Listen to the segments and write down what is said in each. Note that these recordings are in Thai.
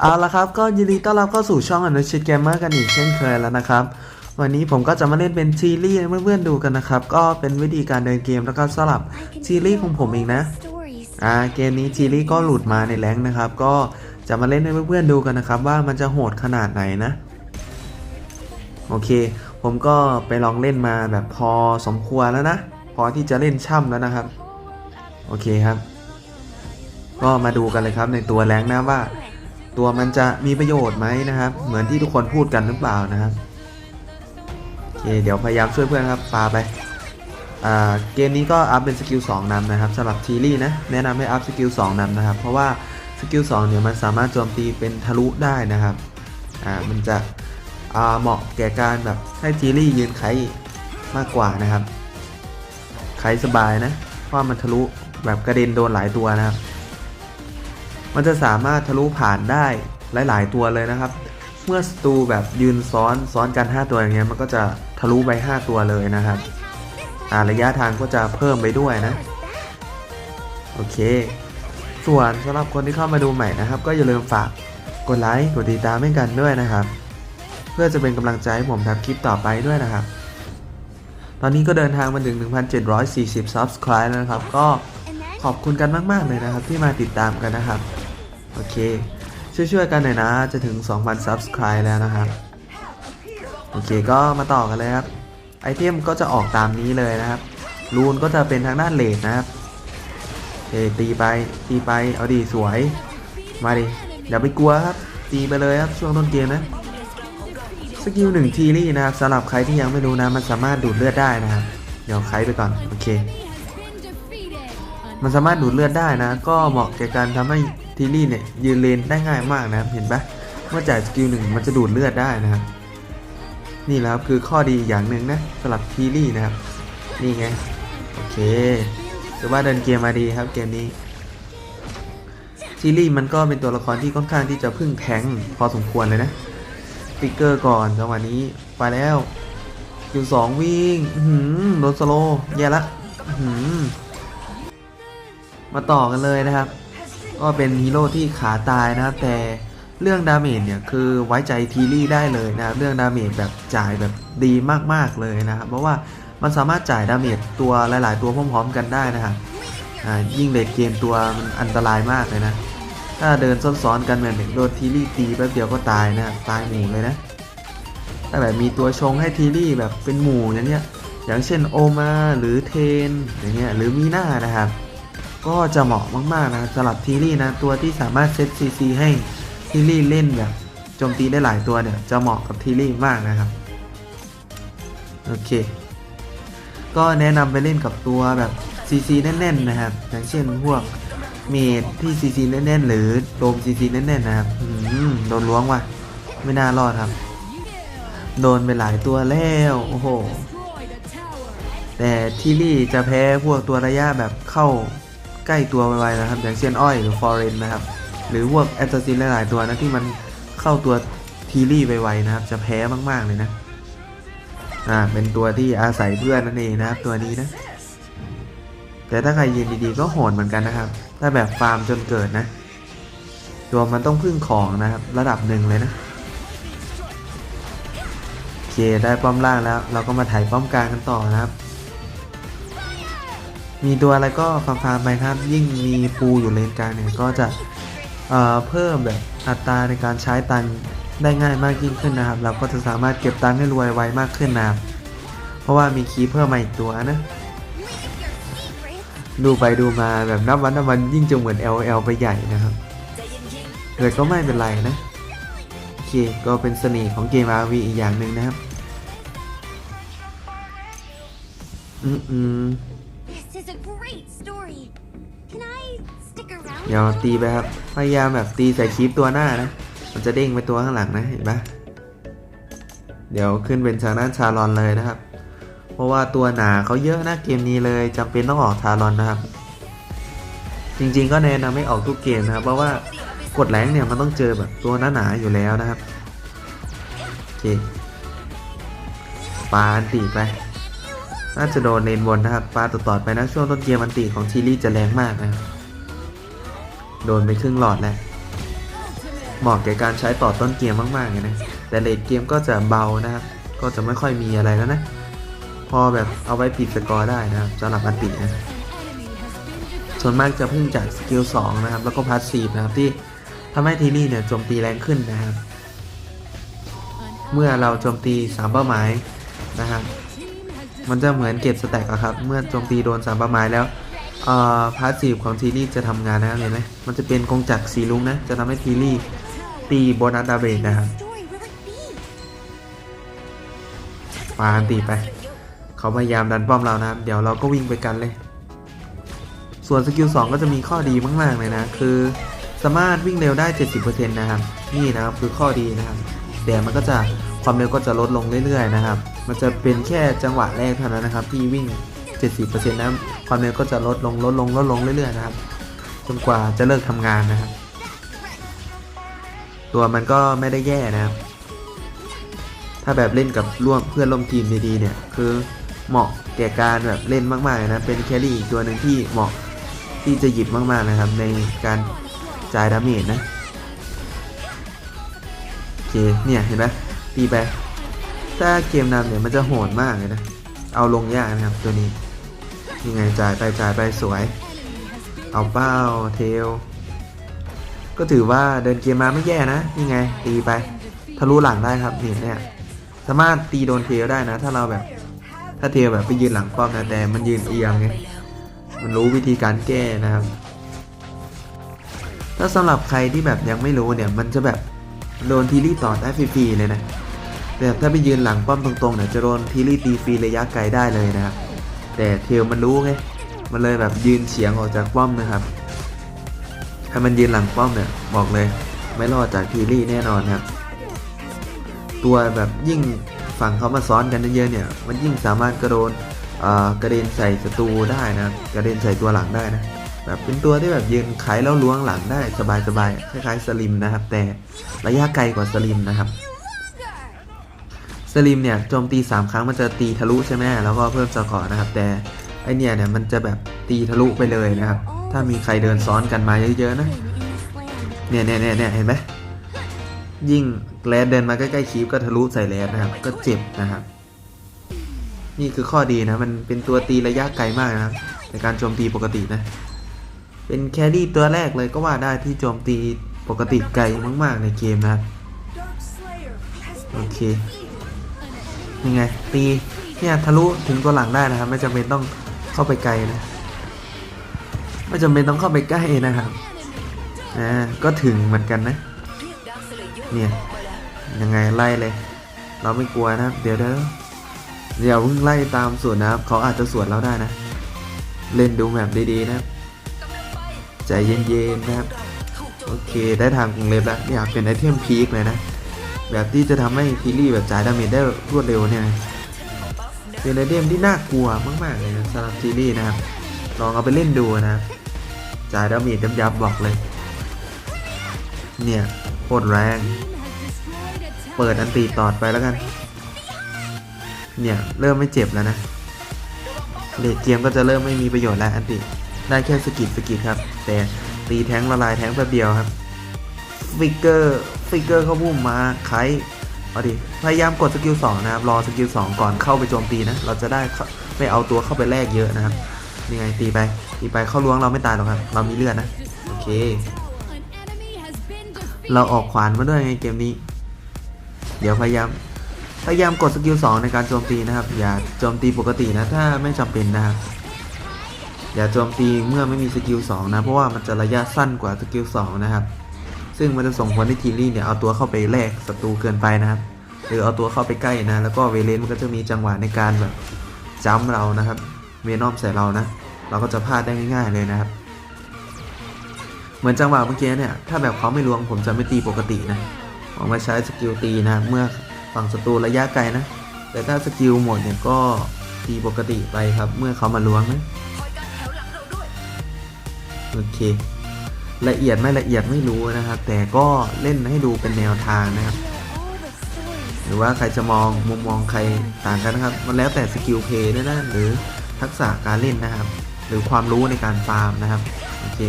เอาละครับก็ยินดีต้อนรับเข้าสู่ช่องอนุชิตเกมเมอร์กันอีกเช่นเคยแล้วนะครับ วันนี้ผมก็จะมาเล่นเป็นซีรีส์ให้เพื่อนๆดูกันนะครับ ก็เป็นวิธีการเดินเกมแล้วก็สลับซีรีส์ของผมเองนะอ่าเกมนี้ซีรีส์ก็หลุดมาในแรงนะครับ ก็จะมาเล่นให้เพื่อนๆดูกันนะครับ ว่ามันจะโหดขนาดไหนนะ โอเค ผมก็ไปลองเล่นมาแบบพอสมควรแล้วนะพอที่จะเล่นช่ำแล้วนะครับ โอเคครับ ก็มาดูกันเลยครับในตัวแรงนะว่า ตัวมันจะมีประโยชน์ไหมนะครับ เหมือนที่ทุกคนพูดกันหรือเปล่านะครับโอเคเดี๋ยวพยายามช่วยเพื่อนครับปาไปอ่าเกมนี้ก็อัพเป็นสกิล2นำนะครับสำหรับทีรี่นะแนะนำให้อัพสกิล2นำนะครับ เพราะว่าสกิล2เนี่ยมันสามารถโจมตีเป็นทะลุได้นะครับอ่ามันจะอ่าเหมาะแก่การแบบให้ทีรี่ยืนไขมากกว่านะครับไขสบายนะเพราะมันทะลุแบบกระเด็นโดนหลายตัวนะครับ มันจะสามารถทะลุผ่านได้หลาย ๆ ตัวเลยนะครับ เมื่อศัตรูแบบยืนซ้อนซ้อนกัน 5 ตัวอย่างเงี้ยมันก็จะทะลุไป 5 ตัวเลยนะครับอ่าระยะทางก็จะเพิ่มไปด้วยนะ โอเค ส่วนสำหรับคนที่เข้ามาดูใหม่นะครับ ก็อย่าลืมฝากกดไลค์กดติดตามให้กันด้วยนะครับ เพื่อจะเป็นกำลังใจให้ผมทำคลิปต่อไปด้วยนะครับ ตอนนี้ก็เดินทางมาถึง 1,740 subscribe แล้วนะครับ ก็ขอบคุณกันมาก ๆ เลยนะครับ ที่มาติดตามกันนะครับ โอเค ช่วยๆกันหน่อยนะ จะถึง 2,000 subscribe แล้วนะครับ โอเคก็มาต่อกันเลยครับ ไอเทมก็จะออกตามนี้เลยนะครับรูนก็จะเป็นทางด้านเลดนะครับโอเคตีไปตีไปเอาดีสวย มาดิอย่าไปกลัวครับ ตีไปเลยครับช่วงต้นเกมนะสกิลหนึ่งทีรี่นะครับสำหรับใครที่ยังไม่รู้นะ มันสามารถดูดเลือดได้นะครับเดี๋ยวใครไปก่อนโอเค มันสามารถดูดเลือดได้นะ ก็เหมาะแก่การทำให้ ทีรี่เนี่ยยืนเลนได้ง่ายมากนะครับเห็นปะเมื่อจ่ายสกิลหนึ่งมันจะดูดเลือดได้นะครับนี่และครับคือข้อดีอย่างหนึ่งนะสำหรับทีรี่นะครับ นี่ไง โอเคถือว่าเดินเกมมาดีครับเกมนี้ทีรี่มันก็เป็นตัวละครที่ค่อนข้างที่จะพึ่งแทงพอสมควรเลยนะฟิกเกอร์ก่อนจังหวะนี้ไปแล้วคิวสองวิ่งหือโดนสโลแย่ละหือมาต่อกันเลยนะครับ ก็เป็นฮีโร่ที่ขาตายนะครับแต่เรื่องดาเมจเนี่ยคือไว้ใจทีรี่ได้เลยนะครับเรื่องดาเมจแบบจ่ายแบบดีมากๆเลยนะครับเพราะว่ามันสามารถจ่ายดาเมจตัวหลาย ๆ ตัวพร้อม ๆ กันได้นะครับยิ่งเลดเกมตัวมันอันตรายมากเลยนะถ้าเดินซ้อนๆกันเหมือนโดนทีรี่ตีแป๊บเดียวก็ตายนะตายหมู่เลยนะถ้าแบบมีตัวชงให้ทีรี่แบบเป็นหมู่อย่างเนี้ยอย่างเช่นโอมาหรือเทนอย่างเงี้ยหรือมีหน้านะครับ ก็จะเหมาะมากๆนะสำหรับทีรี่นะตัวที่สามารถเซตซีซีให้ทีรี่เล่นแบบโจมตีได้หลายตัวเนี่ยจะเหมาะกับทีรี่มากนะครับโอเค ก็แนะนำไปเล่นกับตัวแบบซีซีแน่นๆนะครับ อย่างเช่นพวกเมดที่ซีซีแน่นๆ หรือโดมซีซีแน่นๆนะครับอืมโดนล้วงว่ะไม่น่ารอดครับ โดนไปหลายตัวแล้วโอ้โหแต่ทีรี่จะแพ้พวกตัวระยะแบบเข้า ใกล้ตัวไวๆนะครับ อย่างเช่นอ้อยหรือฟอร์เรนนะครับ หรือพวกแอตซินหลายๆตัวนะที่มันเข้าตัวทีรี่ไวๆนะครับ จะแพ้มากๆเลยนะอ่าเป็นตัวที่อาศัยเพื่อนนั่นเองนะครับ ตัวนี้นะ แต่ถ้าใครยืนดีๆก็โหดเหมือนกันนะครับ ถ้าแบบฟาร์มจนเกิดนะ ตัวมันต้องพึ่งของนะครับ ระดับหนึ่งเลยนะโอเคได้ป้อมล่างแล้ว เราก็มาถ่ายป้อมกลางกันต่อนะครับ มีตัวอะไรก็ฟาร์มๆไปครับ ยิ่งมีปูอยู่เลนกลางเนี่ยก็จะเอ่อเพิ่มแบบอัตราในการใช้ตังได้ง่ายมากยิ่งขึ้นนะครับ เราก็จะสามารถเก็บตังให้รวยไวมากขึ้นนะครับ เพราะว่ามีคีเพิ่มมาอีกตัวนะ ดูไปดูมาแบบนับวันนับวันยิ่งจะเหมือน LL ไปใหญ่นะครับแต่ก็ไม่เป็นไรนะโอเคก็เป็นเสน่ห์ของเกม RV อีกอย่างหนึ่งนะครับ อืมอื เดี๋ยวตีไปครับ พยายามแบบตีใส่คลิปตัวหน้านะ มันจะเด้งไปตัวข้างหลังนะเห็นปะเดี๋ยวขึ้นเป็นชาด้านชาลอนเลยนะครับ เพราะว่าตัวหนาเขาเยอะนะเกมนี้เลยจำเป็นต้องออกชาลอนนะครับ จริงๆก็แนะนำไม่ออกทุกเกมนะครับ เพราะว่ากดแรงเนี่ยมันต้องเจอแบบตัวหนาๆอยู่แล้วนะครับโอเคปาอันตีไป น่าจะโดนเลนบนนะครับปาต่อๆไปนะช่วงต้นเกมอันตีของทีรี่จะแรงมากนะครับ โดนไปครึ่งหลอดแล้วเหมาะแก่การใช้ต่อต้นเกมมากๆเลยนะ แต่เลดเกมก็จะเบานะครับ ก็จะไม่ค่อยมีอะไรแล้วนะ พอแบบเอาไว้ปิดสกอร์ได้นะครับสำหรับอันตินะ ส่วนมากจะพึ่งจากสกิล2นะครับ แล้วก็พาสซีฟนะครับที่ทำให้ทีนี่เนี่ยโจมตีแรงขึ้นนะครับ เมื่อเราโจมตีสามเป้าหมายนะครับ มันจะเหมือนเก็บสแต็กอะครับ เมื่อโจมตีโดนสามเป้าหมายแล้ว พาสซีฟของทีนี่จะทำงานนะครับเห็นไหมมันจะเป็นกงจักรสีลุงนะ จะทำให้ทีนี่ตีโบนัสดาเบจนะครับ Story will it be? ปาอันตีไป เขาพยายามดันป้อมเรานะครับ เดี๋ยวเราก็วิ่งไปกันเลย ส่วนสกิล2ก็จะมีข้อดีมากๆเลยนะ คือสามารถวิ่งเร็วได้ 70%นะครับ นี่นะครับคือข้อดีนะครับแต่มันก็จะความเร็วก็จะลดลงเรื่อยๆนะครับ มันจะเป็นแค่จังหวะแรกเท่านั้นนะครับที่วิ่ง 70%นะความเร็วก็จะลดลงลดลงลดลงเรื่อยๆนะครับจนกว่าจะเลิกทำงานนะครับ ตัวมันก็ไม่ได้แย่นะครับ ถ้าแบบเล่นกับร่วมเพื่อนร่วมทีมดีๆเนี่ย คือเหมาะแก่การแบบเล่นมากๆนะเป็นแครี่อีกตัวหนึ่งที่เหมาะที่จะหยิบมากๆนะครับ ในการจ่ายดาเมจนะโอเคเนี่ยเห็นไหมตีไปถ้าเกมนำเนี่ยมันจะโหดมากเลยนะ เอาลงยากนะครับตัวนี้ ยังไงจ่ายไปจ่ายไปสวย เอาเป้าเทล ก็ถือว่าเดินเกมมาไม่แย่นะนี่ไง ตีไป ทะลุหลังได้ครับนี่เนี่ย สามารถตีโดนเทลได้นะ ถ้าเราแบบ ถ้าเทลแบบไปยืนหลังป้อมนะแต่มันยืนเอียงไงมันรู้วิธีการแก้นะครับ ถ้าสำหรับใครที่แบบยังไม่รู้เนี่ยมันจะแบบโดนทีรี่ต่อได้ฟรีๆเลยนะแต่ถ้าไปยืนหลังป้อมตรงๆเนี่ยจะโดนทีรี่ตีฟรีระยะไกลได้เลยนะครับ แต่เทลมันรู้ไงมันเลยแบบยืนเฉียงออกจากป้อมนะครับ ถ้ามันยืนหลังป้อมเนี่ยบอกเลย ไม่รอดจากทีรี่แน่นอนครับ ตัวแบบยิ่งฝั่งเขามาซ้อนกันเยอะๆเนี่ย มันยิ่งสามารถกระโดนกระเด็นใส่ศัตรูได้นะกระเด็นใส่ตัวหลังได้นะแบบเป็นตัวที่แบบยืนไขแล้วล้วงหลังได้สบายๆคล้ายๆสลิมนะครับ แต่ระยะไกลกว่าสลิมนะครับ สลิมเนี่ยโจมตี 3 ครั้งมันจะตีทะลุใช่ไหมแล้วก็เพิ่มสกอร์นะครับ แต่ไอเนี่ยเนี่ยมันจะแบบตีทะลุไปเลยนะครับ ถ้ามีใครเดินซ้อนกันมาเยอะๆนะ เนี่ยเนี่ยเนี่ยเนี่ยเห็นไหมยิ่งแรดเดินมาใกล้ๆคีฟก็ทะลุใส่แรดนะครับ ก็เจ็บนะครับ นี่คือข้อดีนะ มันเป็นตัวตีระยะไกลมากนะครับในการโจมตีปกตินะ เป็นแครี่ตัวแรกเลยก็ว่าได้ที่โจมตีปกติไกลมากๆในเกมนะครับโอเค ยังไง ตีเนี่ยทะลุถึงตัวหลังได้นะครับ ไม่จำเป็นต้องเข้าไปไกลนะ ไม่จำเป็นต้องเข้าไปใกล้นะครับอ่าก็ถึงเหมือนกันนะ เนี่ยยังไงไล่เลย เราไม่กลัวนะครับ เดี๋ยวเดี๋ยวเดี๋ยวเพิ่งไล่ตามสวนนะครับ เขาอาจจะสวนเราได้นะ เล่นดูแบบดีๆนะครับใจเย็นๆนะครับ โอเคได้ทางกรุงเล็บแล้วอยากเป็นไอเทมพีคเลยนะ แบบที่จะทำให้ทีรี่แบบจ่ายดาเมจได้รวดเร็วเนี่ยเป็นไอเทมที่น่ากลัวมากๆเลยนะสำหรับทีรี่นะครับ ลองเอาไปเล่นดูนะจ่ายดาเมจยับๆบอกเลย เนี่ยโคตรแรง เปิดอันตีตอดไปแล้วกัน เนี่ยเริ่มไม่เจ็บแล้วนะเลดเกมก็จะเริ่มไม่มีประโยชน์แล้วอันติ ได้แค่สกิดสกิดครับ แต่ตีแท้งละลายแท้งแป๊บเดียวครับฟิกเกอร์ ฟิกเกอร์เข้าพุ่มมาไคเอาดิพยายามกดสกิล2นะครับ รอสกิล2ก่อนเข้าไปโจมตีนะ เราจะได้ไม่เอาตัวเข้าไปแลกเยอะนะครับ นี่ไงตีไป ตีไปเข้าล้วงเราไม่ตายหรอกครับ เรามีเลือดนะ โอเค เราออกขวานมาด้วยไงเกมนี้ เดี๋ยวพยายาม พยายามกดสกิล2ในการโจมตีนะครับ อย่าโจมตีปกตินะ ถ้าไม่จำเป็นนะครับ อย่าโจมตีเมื่อไม่มีสกิล2นะ เพราะว่ามันจะระยะสั้นกว่าสกิล2นะครับ ซึ่งมันจะส่งผลให้ทีรี่เนี่ยเอาตัวเข้าไปแลกศัตรูเกินไปนะครับหรือเอาตัวเข้าไปใกล้นะ แล้วก็เวเลนมันก็จะมีจังหวะในการแบบจ้ำเรานะครับเวนอมใส่เรานะ เราก็จะพลาดได้ง่ายๆเลยนะครับ เหมือนจังหวะเมื่อกี้เนี่ย ถ้าแบบเขาไม่ลวงผมจะไม่ตีปกตินะผมมาใช้สกิลตีนะ เมื่อฝั่งศัตรูระยะไกลนะ แต่ถ้าสกิลหมดเนี่ยก็ตีปกติไปครับ เมื่อเขามาล้วงนะ โอเค ละเอียดไม่ละเอียดไม่รู้นะครับ แต่ก็เล่นให้ดูเป็นแนวทางนะครับ หรือว่าใครจะมองมุมมองใครต่างกันนะครับ มันแล้วแต่สกิลเพย์ด้วยนะหรือทักษะการเล่นนะครับ หรือความรู้ในการฟาร์มนะครับโอเค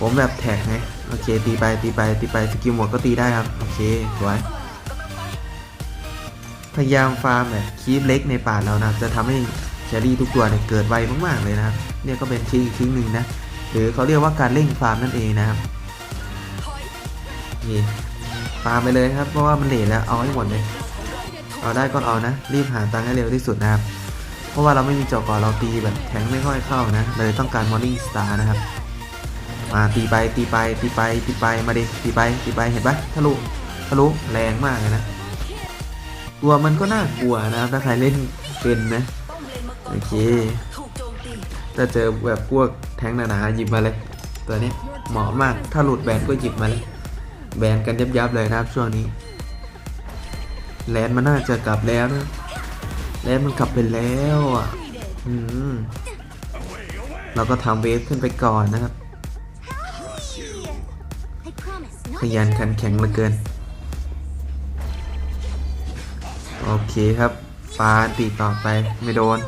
ผมแบบแท็กไงโอเค ตีไปตีไปตีไปสกิลหมดก็ตีได้ครับโอเคสวยพยายามฟาร์มแบบคีบเล็กในป่าเรานะครับจะทำให้แครี่ทุกตัวเนี่ยเกิดไวมากๆเลยนะครับเนี่ยก็เป็นทริคอีกทริคหนึ่งนะ หรือเขาเรียกว่าการเร่งฟาร์มนั่นเองนะครับนี่ฟาร์มไปเลยครับเพราะว่ามันเลทแล้วเอาให้หมดเลยเอาได้ก็เอานะ รีบหาตังค์ให้เร็วที่สุดนะครับ เพราะว่าเราไม่มีจาะก่อนเราตีแบบแทงไม่ค่อยเข้านะ เลยต้องการมอร์นิ่งสตาร์นะครับ มาตีไปตีไปตีไปตีไปมาดิตีไปตีไปเห็นปะทะลุทะลุแรงมากเลยนะตัวมันก็น่ากลัวนะครับถ้าใครเล่นเป็นนะโอเค ถ้าเจอแบบพวกแทงหนาๆหยิบมาเลย ตัวนี้เหมาะมากถ้าหลุดแบนก็หยิบมาเลย แบนกันยับๆเลยนะครับช่วงนี้แลนด์มันน่าจะกลับแล้วนะแลนด์มันกลับไปแล้วอะอืมเราก็ทำเวฟขึ้นไปก่อนนะครับขยันขันแข็งเหลือเกิน โอเคครับปานตีต่อไปไม่โดน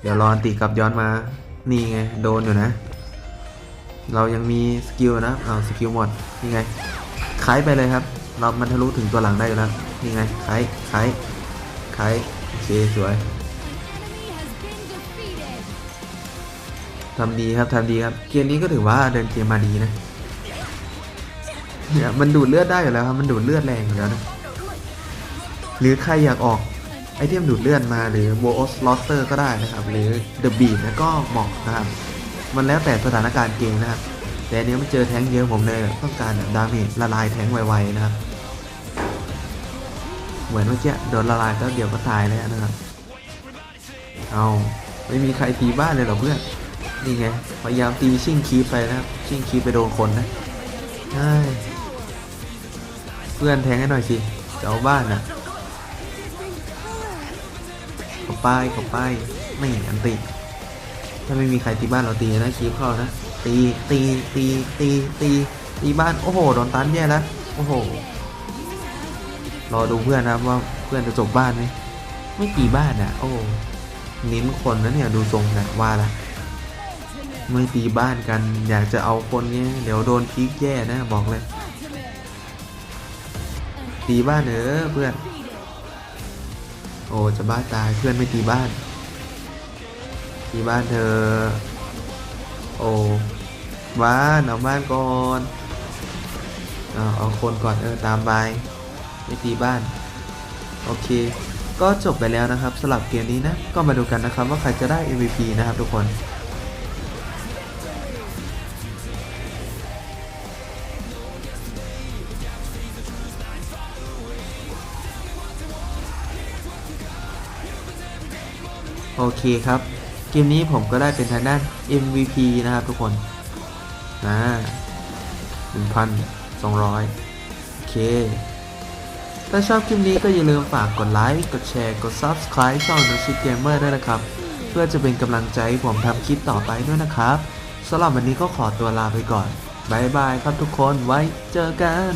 เดี๋ยวรอนตีกลับย้อนมา นี่ไง โดนอยู่นะ เรายังมีสกิลนะเอาสกิลหมด นี่ไงไขไปเลยครับ เรามันทะลุถึงตัวหลังได้อยู่แล้ว นี่ไงไขไขไขโอเคสวยทำดีครับทำดีครับ เกมนี้ก็ถือว่าเดินเกมมาดีนะเนี่ยมันดูดเลือดได้อยู่แล้วครับ มันดูดเลือดแรงอยู่แล้วนะ หรือใครอยากออก ไอเทมดูดเลือดมาหรือ w o o s l o s t e r ก็ได้นะครับ หรือ The Beat นะก็เหมาะนะครับ มันแล้วแต่สถานการณ์เกมนะครับ แต่อันเนี้ยมันเจอแท้งเยอะผมเลยต้องการดาเมจละลายแท้งไวๆนะครับ เหมือนเมื่อกี้โดนละลายก็เดี๋ยวก็ตายแล้วนะครับ เอาไม่มีใครตีบ้านเลยหรอเพื่อนนี่ไงพยายามตีชิ่งคีไปนะครับ ชิ่งคีไปโดนคนนะเพื่อนแทงให้หน่อยสิจะเอาบ้านน่ะ ป้ายขอป้ายไม่อันติถ้าไม่มีใครตีบ้านเราตีนะคีปเข้านะตีตีตีตีตีตีบ้านโอ้โหโดนตันแย่แล้วโอ้โหรอดูเพื่อนนะว่าเพื่อนจะจบบ้านไหมไม่ตีบ้านอะ โอ้เน้นคนนะเนี่ยดูทรงนะว่าละไม่ตีบ้านกัน อยากจะเอาคนเนี้ยเดี๋ยวโดนพีกแย่นะบอกเลย ตีบ้านเออเพื่อน อ้จะบ้าตายเพื่อนไม่ตีบ้าน ตีบ้านเธอ โอ้บ้านเอาบ้านก่อนเอาเอาคนก่อนเออตามไปไม่ตีบ้าน โอเค ก็จบไปแล้วนะครับสลับเกมนี้นะ ก็มาดูกันนะครับว่าใครจะได้ MVP นะครับทุกคน โอเคครับเกมนี้ผมก็ได้เป็นทางด้าน MVP นะครับทุกคนอ่า1,200โอเค ถ้าชอบคลิปนี้ก็อย่าลืมฝากกดไลค์ กดแชร์ กด Subscribe ช่อง n o s h i t Gamer ด้วยนะครับ เพื่อจะเป็นกำลังใจให้ผมทำคลิปต่อไปด้วยนะครับสำหรับวันนี้ก็ขอตัวลาไปก่อนบายบายครับทุกคนไว้เจอกัน